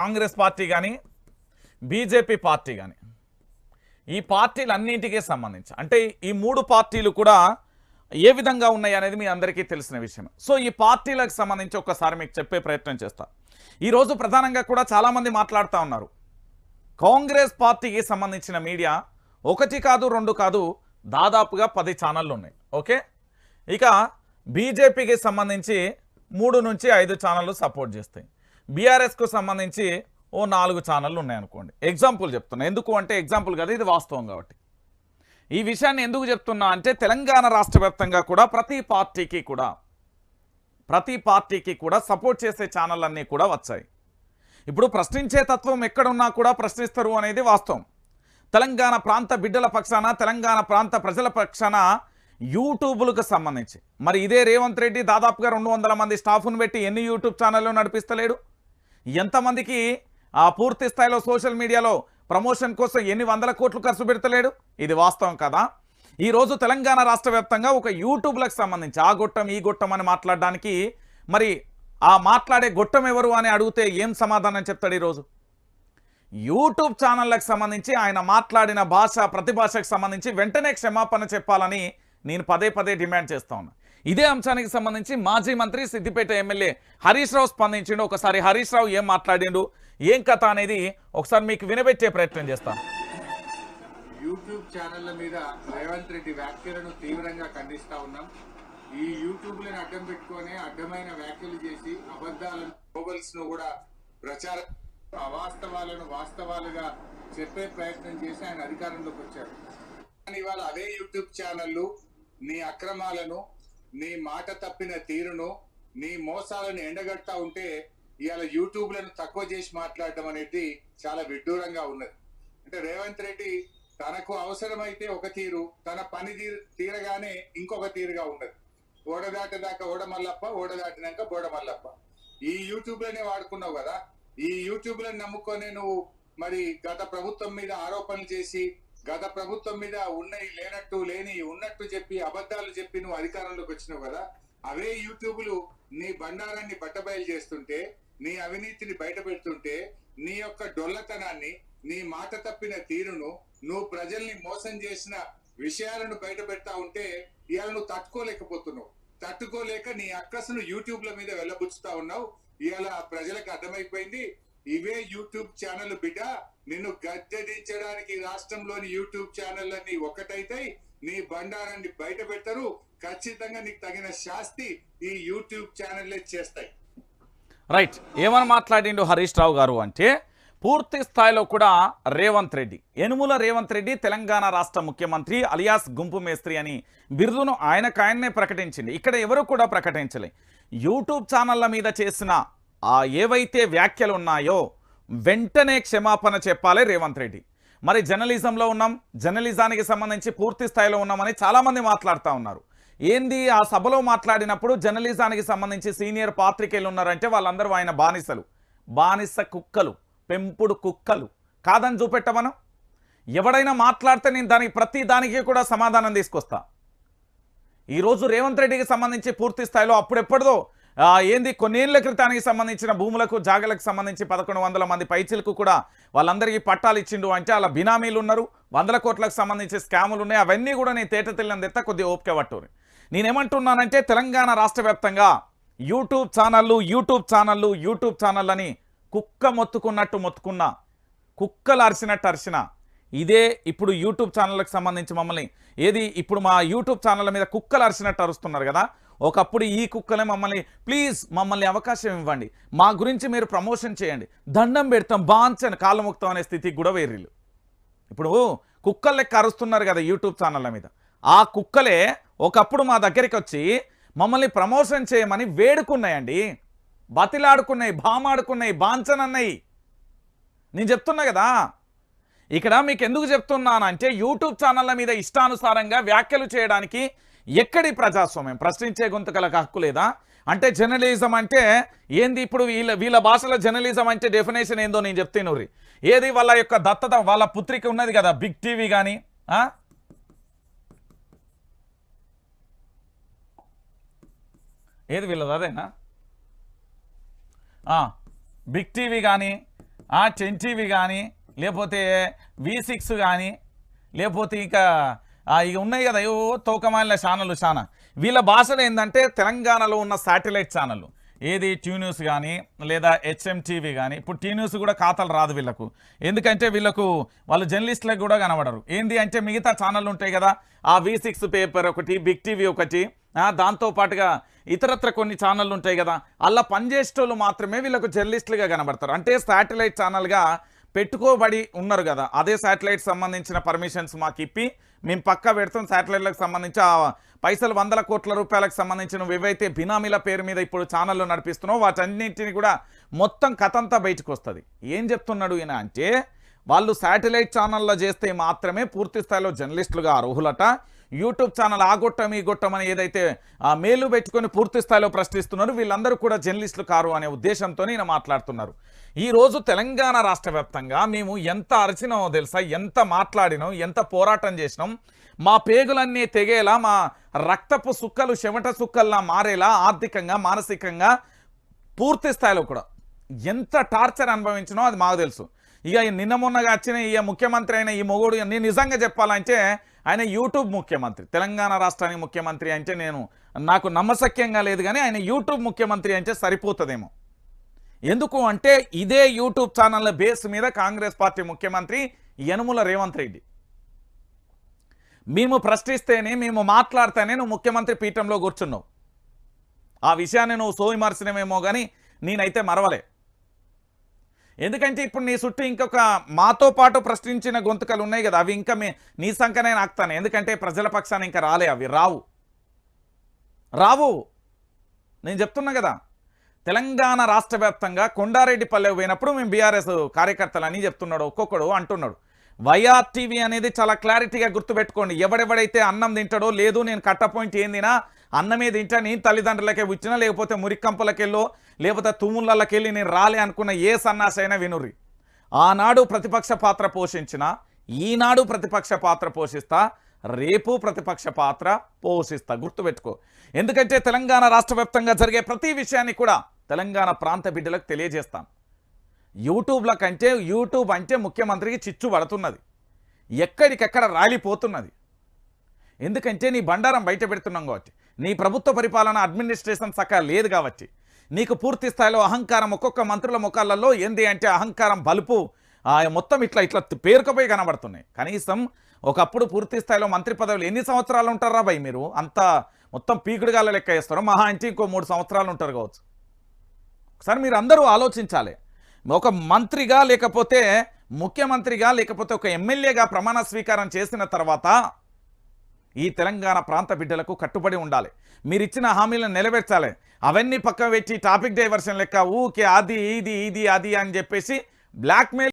Congress party కానీ BJP party కానీ ఈ పార్టీలన్నింటికీ సంబంధించి అంటే ఈ మూడు పార్టీలు కూడా ఏ విధంగా ఉన్నాయి అనేది మీ అందరికీ తెలిసిన విషయం. సో ఈ పార్టీలకు సంబంధించి ఒకసారి మీకు చెప్పే ప్రయత్నం చేస్తా. ఈరోజు ప్రధానంగా కూడా చాలామంది మాట్లాడుతూ ఉన్నారు. కాంగ్రెస్ పార్టీకి సంబంధించిన మీడియా ఒకటి కాదు రెండు కాదు దాదాపుగా పది ఛానళ్ళు ఉన్నాయి. ఓకే? ఇక బీజేపీకి సంబంధించి మూడు నుంచి ఐదు ఛానళ్ళు సపోర్ట్ చేస్తాయి. బీఆర్ఎస్కు సంబంధించి ఓ నాలుగు ఛానళ్ళు ఉన్నాయనుకోండి. ఎగ్జాంపుల్ చెప్తున్నా. ఎందుకు అంటే ఎగ్జాంపుల్ కదా ఇది వాస్తవం కాబట్టి. ఈ విషయాన్ని ఎందుకు చెప్తున్నా అంటే తెలంగాణ రాష్ట్ర వ్యాప్తంగా కూడా ప్రతి పార్టీకి కూడా ప్రతి పార్టీకి కూడా సపోర్ట్ చేసే ఛానల్ అన్నీ కూడా వచ్చాయి. ఇప్పుడు ప్రశ్నించే తత్వం ఎక్కడున్నా కూడా ప్రశ్నిస్తారు అనేది వాస్తవం. తెలంగాణ ప్రాంత బిడ్డల పక్షాన తెలంగాణ ప్రాంత ప్రజల పక్షాన యూట్యూబ్లకు సంబంధించి. మరి ఇదే రేవంత్ రెడ్డి దాదాపుగా రెండు వందల మంది స్టాఫ్ను పెట్టి ఎన్ని యూట్యూబ్ ఛానళ్ళు నడిపిస్తలేడు? ఎంతమందికి ఆ పూర్తి స్థాయిలో సోషల్ మీడియాలో ప్రమోషన్ కోసం ఎన్ని వందల కోట్లు ఖర్చు పెడతలేడు? ఇది వాస్తవం కదా. ఈరోజు తెలంగాణ రాష్ట్ర వ్యాప్తంగా ఒక యూట్యూబ్లకు సంబంధించి ఆ గొట్టం ఈ గొట్టం అని మాట్లాడడానికి మరి ఆ మాట్లాడే గొట్టం ఎవరు అని అడిగితే ఏం సమాధానం చెప్తాడు ఈరోజు యూట్యూబ్ ఛానళ్ళకు సంబంధించి ఆయన మాట్లాడిన భాష ప్రతిభాషకు సంబంధించి వెంటనే క్షమాపణ చెప్పాలని నేను పదే పదే డిమాండ్ చేస్తా ఉన్నా. ఇదే అంశానికి సంబంధించి మాజీ మంత్రి సిద్దిపేట ఎమ్మెల్యే హరీష్ రావు స్పందించిండు. ఒకసారి హరీష్ రావు ఏం మాట్లాడిండు ఏం కథ అనేది ఒకసారి మీకు వినబెట్టే ప్రయత్నం చేస్తాను. యూట్యూబ్ ఛానళ్ళ మీద రేవంత్ రెడ్డి వ్యాఖ్యలను తీవ్రంగా ఖండిస్తా ఉన్నాం. ఈ యూట్యూబ్లను అడ్డం పెట్టుకొని అడ్డమైన వ్యాఖ్యలు చేసి అబద్ధాలను గ్లోబల్స్ను కూడా ప్రచార అవాస్తవాలను వాస్తవాలుగా చెప్పే ప్రయత్నం చేసి ఆయన అధికారంలోకి వచ్చారు. కానీ ఇవాళ అదే యూట్యూబ్ ఛానళ్ళు నీ అక్రమాలను నీ మాట తప్పిన తీరును నీ మోసాలను ఎండగడతా ఉంటే ఇవాళ యూట్యూబ్లను తక్కువ చేసి మాట్లాడడం అనేది చాలా విడ్డూరంగా ఉన్నది. అంటే రేవంత్ రెడ్డి తనకు అవసరమైతే ఒక తీరు తన పని తీరు తీరగానే ఇంకొక తీరుగా ఉన్నది. ఓడదాటదాకా ఓడమల్లప్ప ఓడదాటినాక బోడమల్లప్ప ఈ యూట్యూబ్లోనే వాడుకున్నావు కదా ఈ యూట్యూబ్లను నమ్ముకొని నువ్వు మరి గత ప్రభుత్వం మీద ఆరోపణలు చేసి గత ప్రభుత్వం మీద ఉన్నవి లేనట్టు లేని ఉన్నట్టు చెప్పి అబద్ధాలు చెప్పి నువ్వు అధికారంలోకి వచ్చినావు కదా? అవే యూట్యూబ్లు నీ బండారాన్ని బట్టబయలు చేస్తుంటే నీ అవినీతిని బయట పెడుతుంటే నీ యొక్క డొల్లతనాన్ని నీ మాట తప్పిన తీరును నువ్వు ప్రజల్ని మోసం చేసిన విషయాలను బయట పెడతా ఉంటే ఇవాళ నువ్వు తట్టుకోలేకపోతున్నావు. తట్టుకోలేక నీ అక్కసును యూట్యూబ్ల మీద వెళ్ళబుచ్చుతా ఉన్నావు. ఇవాళ ప్రజలకు అర్థమైపోయింది. ఇవే యూట్యూబ్ ఛానల్ బిడ్డ. నిన్ను గద్దెదించడానికి రాష్ట్రంలోని యూట్యూబ్ ఛానల్ అన్ని ఒకటైతే నీ బండారాన్ని బయట పెడతారు ఖచ్చితంగా నీకు తగిన శాస్తి ఈ యూట్యూబ్ ఛానల్లే చేస్తాయి. రైట్. ఏమని మాట్లాడిండు హరీష్ రావు గారు అంటే పూర్తి స్థాయిలో కూడా రేవంత్ రెడ్డి. యనుముల రేవంత్ రెడ్డి తెలంగాణ రాష్ట్ర ముఖ్యమంత్రి అలియాస్ గుంపు మేస్త్రి అని బిరుదును ఆయనకు ఆయన్నే ప్రకటించింది. ఇక్కడ ఎవరు కూడా ప్రకటించలే. యూట్యూబ్ ఛానళ్ళ మీద చేసిన ఆ ఏవైతే వ్యాఖ్యలు ఉన్నాయో వెంటనే క్షమాపణ చెప్పాలి రేవంత్ రెడ్డి. మరి జర్నలిజంలో ఉన్నాం జర్నలిజానికి సంబంధించి పూర్తి స్థాయిలో ఉన్నామని చాలామంది మాట్లాడుతూ ఉన్నారు. ఏంది ఆ సభలో మాట్లాడినప్పుడు జర్నలిజానికి సంబంధించి సీనియర్ పాత్రికేయులు ఉన్నారంటే వాళ్ళందరూ ఆయన బానిసలు. బానిస కుక్కలు పెంపుడు కుక్కలు. కాదని చూపెట్టమను ఎవడైనా మాట్లాడితే నేను దానికి ప్రతి దానికి కూడా సమాధానం తీసుకొస్తా. ఈరోజు రేవంత్ రెడ్డికి సంబంధించి పూర్తి స్థాయిలో అప్పుడెప్పుడుదో ఏంది? కొన్నేళ్ళ క్రితానికి సంబంధించిన భూములకు జాగలకు సంబంధించి పదకొండు వందల మంది పైచిలకు కూడా వాళ్ళందరికీ పట్టాలు ఇచ్చిండు అంటే అలా బినామీలు ఉన్నారు. వందల కోట్లకు సంబంధించి స్కాములు ఉన్నాయి. అవన్నీ కూడా నేను తేట తెల్లని తెత్త కొద్దిగా ఓపిక పట్టుని నేనేమంటున్నానంటే తెలంగాణ రాష్ట్ర వ్యాప్తంగా యూట్యూబ్ ఛానళ్ళు యూట్యూబ్ ఛానళ్ళు యూట్యూబ్ ఛానల్ అని కుక్క మొత్తుకున్నట్టు మొత్తుకున్నా కుక్కలు అరిసినట్టు అరిసిన ఇదే ఇప్పుడు యూట్యూబ్ ఛానళ్ళకు సంబంధించి మమ్మల్ని ఏది? ఇప్పుడు మా యూట్యూబ్ ఛానళ్ళ మీద కుక్కలు అరిసినట్టు అరుస్తున్నారు కదా ఒకప్పుడు ఈ కుక్కలే మమ్మల్ని ప్లీజ్ మమ్మల్ని అవకాశం ఇవ్వండి. మా గురించి మీరు ప్రమోషన్ చేయండి. దండం పెడతాం బాంచని కాళ్ళ ముక్తం అనే స్థితికి కూడా వేర్రీలు ఇప్పుడు కుక్కలు లెక్క అరుస్తున్నారు కదా యూట్యూబ్ ఛానళ్ళ మీద. ఆ కుక్కలే ఒకప్పుడు మా దగ్గరికి వచ్చి మమ్మల్ని ప్రమోషన్ చేయమని వేడుకున్నాయండి. బతిలాడుకున్నాయి బామాడుకున్నాయి బాంచనన్నాయి. నేను చెప్తున్నా కదా ఇక్కడ మీకు ఎందుకు చెప్తున్నానంటే యూట్యూబ్ ఛానళ్ళ మీద ఇష్టానుసారంగా వ్యాఖ్యలు చేయడానికి ఎక్కడి ప్రజాస్వామ్యం? ప్రశ్నించే గొంతుకలకు హక్కు లేదా? అంటే జర్నలిజం అంటే ఏంది ఇప్పుడు వీళ్ళ వీళ్ళ భాషలో జర్నలిజం అంటే డెఫినేషన్ ఏందో నేను చెప్తాను ఏది వాళ్ళ యొక్క దత్తత? వాళ్ళ పుత్రిక ఉన్నది కదా బిగ్ టీవీ కానీ ఏది వీళ్ళది? అదేనా? బిగ్ టీవీ కానీ టెన్ టీవీ కానీ లేకపోతే వి సిక్స్ కానీ లేకపోతే ఇంకా ఇక ఉన్నాయి కదా ఏవో తోకమాలిన ఛానళ్ళు చాలా వీళ్ళ భాషలో ఏంటంటే తెలంగాణలో ఉన్న శాటిలైట్ ఛానళ్ళు. ఏది టీ న్యూస్ కానీ లేదా హెచ్ఎం టీవీ కానీ ఇప్పుడు టీ న్యూస్ కూడా ఖాతాలు రాదు వీళ్ళకు. ఎందుకంటే వీళ్ళకు వాళ్ళు జర్నలిస్టులకు కూడా కనబడరు. ఏంది అంటే మిగతా ఛానళ్ళు ఉంటాయి కదా ఆ వి సిక్స్ పేపర్ ఒకటి బిగ్ టీవీ ఒకటి దాంతోపాటుగా దాంతో పాటుగా ఇతరత్ర కొన్ని ఛానళ్ళు ఉంటాయి కదా అలా పనిచేసేటోళ్ళు మాత్రమే వీళ్ళకు జర్నలిస్టులుగా కనబడతారు. అంటే శాటిలైట్ ఛానల్గా పెట్టుకోబడి ఉన్నారు కదా అదే శాటిలైట్ సంబంధించిన పర్మిషన్స్ మాకు ఇప్పి మేము పక్క పెడతాం శాటిలైట్లకు సంబంధించి. ఆ పైసలు వందల కోట్ల రూపాయలకు సంబంధించిన ఏవైతే బినామీల పేరు మీద ఇప్పుడు ఛానళ్ళు నడిపిస్తున్నావు వాటన్నింటిని కూడా మొత్తం కథంతా బయటకు వస్తుంది ఏం చెప్తున్నాడు ఈయన అంటే వాళ్ళు శాటిలైట్ ఛానల్లో చేస్తే మాత్రమే పూర్తి స్థాయిలో జర్నలిస్టులుగా అర్హులట. యూట్యూబ్ ఛానల్ ఆ గొట్టం ఈ గొట్టం అని ఏదైతే ఆ మేలు పెట్టుకొని పూర్తి స్థాయిలో ప్రశ్నిస్తున్నారు వీళ్ళందరూ కూడా జర్నలిస్టులు కారు అనే ఉద్దేశంతో ఈయన మాట్లాడుతున్నారు. ఈరోజు తెలంగాణ రాష్ట్ర వ్యాప్తంగా మేము ఎంత అరిచినామో తెలుసా? ఎంత మాట్లాడినాం? ఎంత పోరాటం చేసినాం? మా పేగులన్నీ తెగేలా మా రక్తపు సుక్కలు చెమట సుక్కల్లా మారేలా ఆర్థికంగా మానసికంగా పూర్తి స్థాయిలో కూడా ఎంత టార్చర్ అనుభవించినో అది మాకు తెలుసు. ఇక నిన్న మొన్నగా వచ్చిన ఈ ముఖ్యమంత్రి అయిన ఈ మొగుడు నేను నిజంగా చెప్పాలంటే ఆయన యూట్యూబ్ ముఖ్యమంత్రి. తెలంగాణ రాష్ట్రానికి ముఖ్యమంత్రి అంటే నేను నాకు నమ్మశక్యంగా లేదు కానీ ఆయన యూట్యూబ్ ముఖ్యమంత్రి అంటే సరిపోతుందేమో. ఎందుకు అంటే ఇదే యూట్యూబ్ ఛానళ్ళ బేస్ మీద కాంగ్రెస్ పార్టీ ముఖ్యమంత్రి యనుముల రేవంత్ రెడ్డి. మేము ప్రశ్నిస్తేనే మేము మాట్లాడితేనే నువ్వు ముఖ్యమంత్రి పీఠంలో కూర్చున్నావు. ఆ విషయాన్ని నువ్వు సోయిమర్చినవేమో కానీ నేనైతే మరవలే. ఎందుకంటే ఇప్పుడు నీ చుట్టూ ఇంకొక మాతో పాటు ప్రశ్నించిన గొంతుకలు ఉన్నాయి కదా అవి ఇంకా మే నీ సంఖ్యనే నాకుతాను. ఎందుకంటే ప్రజల పక్షాన ఇంకా రాలే అవి. రావు. రావు. నేను చెప్తున్నా కదా తెలంగాణ రాష్ట్ర వ్యాప్తంగా కొండారెడ్డిపల్లె పోయినప్పుడు మేము బీఆర్ఎస్ కార్యకర్తలు అని చెప్తున్నాడు ఒక్కొక్కడు అంటున్నాడు. వైఆర్ టీవీ అనేది చాలా క్లారిటీగా గుర్తుపెట్టుకోండి. ఎవడెవడైతే అన్నం తింటాడో లేదు నేను కట్ట పాయింట్ ఏం తినా అన్నమే తింటా నేను తల్లిదండ్రులకే వచ్చినా లేకపోతే మురికంపలకెళ్ళో లేకపోతే తుమ్ములకెళ్ళి నేను రాలే అనుకున్న ఏ సన్నాసైనా వినుర్రి. ఆనాడు ప్రతిపక్ష పాత్ర పోషించిన ఈనాడు ప్రతిపక్ష పాత్ర పోషిస్తా రేపు ప్రతిపక్ష పాత్ర పోషిస్తా. గుర్తుపెట్టుకో. ఎందుకంటే తెలంగాణ రాష్ట్ర జరిగే ప్రతి విషయాన్ని కూడా తెలంగాణ ప్రాంత బిడ్డలకు తెలియజేస్తాను. యూట్యూబ్ల కంటే యూట్యూబ్ అంటే ముఖ్యమంత్రికి చిచ్చు పడుతున్నది. ఎక్కడికెక్కడ రాలిపోతున్నది. ఎందుకంటే నీ బండారం బయట పెడుతున్నాం కాబట్టి నీ ప్రభుత్వ పరిపాలన అడ్మినిస్ట్రేషన్ సక్క లేదు కాబట్టి నీకు పూర్తి స్థాయిలో అహంకారం ఒక్కొక్క మంత్రుల ముఖాలలో ఏంది అంటే అహంకారం బలుపు ఆ మొత్తం ఇట్లా ఇట్లా పేరుకపోయి కనబడుతున్నాయి. కనీసం ఒకప్పుడు పూర్తి స్థాయిలో మంత్రి పదవులు ఎన్ని సంవత్సరాలు ఉంటారా భయ్ మీరు? అంత మొత్తం పీకుడుగాల లెక్క వేస్తారు మహా అంటే ఇంకో మూడు సంవత్సరాలు ఉంటారు కావచ్చు. ఒకసారి మీరు అందరూ ఆలోచించాలి. ఒక మంత్రిగా లేకపోతే ముఖ్యమంత్రిగా లేకపోతే ఒక ఎమ్మెల్యేగా ప్రమాణ స్వీకారం చేసిన తర్వాత ఈ తెలంగాణ ప్రాంత బిడ్డలకు కట్టుబడి ఉండాలి. మీరు ఇచ్చిన హామీలను నెరవేర్చాలి. అవన్నీ పక్కన పెట్టి టాపిక్ డైవర్షన్ లెక్క ఊకే అది ఇది ఇది అది అని చెప్పేసి బ్లాక్మెయిల్